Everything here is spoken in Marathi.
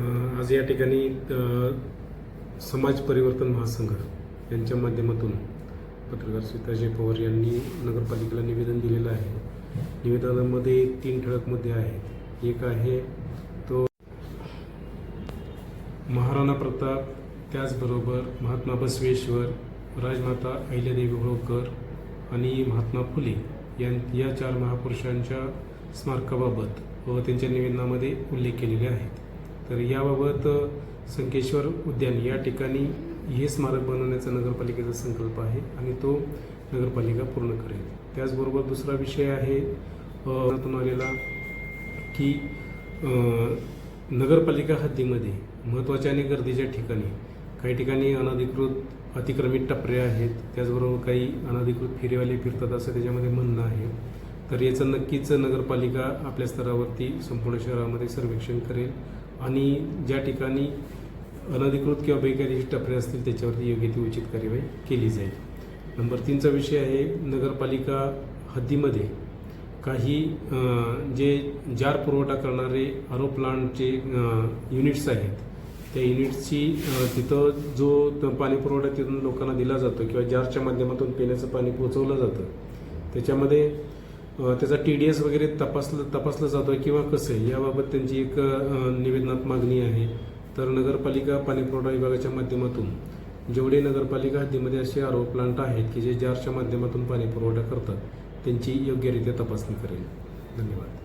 आज या ठिकाणी समाज परिवर्तन महासंघ यांच्या माध्यमातून पत्रकार सीताजी पवार यांनी नगरपालिकेला निवेदन दिलेलं आहे. निवेदनामध्ये तीन ठळक मुद्दे आहेत. एक आहे तो महाराणा प्रताप त्याचबरोबर महात्मा बसवेश्वर राजमाता अहिल्यादेवी होळकर आणि महात्मा फुले यां या चार महापुरुषांच्या स्मारकाबाबत व त्यांच्या निवेदनामध्ये उल्लेख केलेले आहेत. तर याबाबत संकेश्वर उद्यान या ठिकाणी हे स्मारक बनवण्याचा नगरपालिकेचा संकल्प आहे आणि तो नगरपालिका पूर्ण करेल. त्याचबरोबर दुसरा विषय आहे आलेला की नगरपालिका हद्दीमध्ये महत्त्वाच्या आणि गर्दीच्या ठिकाणी काही ठिकाणी अनधिकृत अतिक्रमित टपरे आहेत त्याचबरोबर काही अनधिकृत फेरीवाले फिरतात असं त्याच्यामध्ये म्हणणं आहे. तर याचं नक्कीच नगरपालिका आपल्या स्तरावरती संपूर्ण शहरामध्ये सर्वेक्षण करेल. आणि ज्या ठिकाणी अनधिकृत किंवा बेकायदेशीर टपरे असतील त्याच्यावरती योग्य ती उचित कार्यवाही केली जाईल. नंबर तीनचा विषय आहे नगरपालिका हद्दीमध्ये काही जे जार पुरवठा करणारे आरो प्लांटचे युनिट्स आहेत त्या युनिट्सची तिथं जो पाणी पुरवठा तिथून लोकांना दिला जातो किंवा जारच्या माध्यमातून पिण्याचं पाणी पोचवलं जातं त्याच्यामध्ये त्याचा टी डी एस वगैरे तपासलं तपासलं जातं किंवा कसं आहे याबाबत त्यांची एक निवेदनात मागणी आहे. तर नगरपालिका पाणीपुरवठा विभागाच्या माध्यमातून जेवढे नगरपालिका हद्दीमध्ये असे आरो प्लांट आहेत की जे जारच्या माध्यमातून पाणीपुरवठा करतात त्यांची योग्यरित्या तपासणी करेल. धन्यवाद.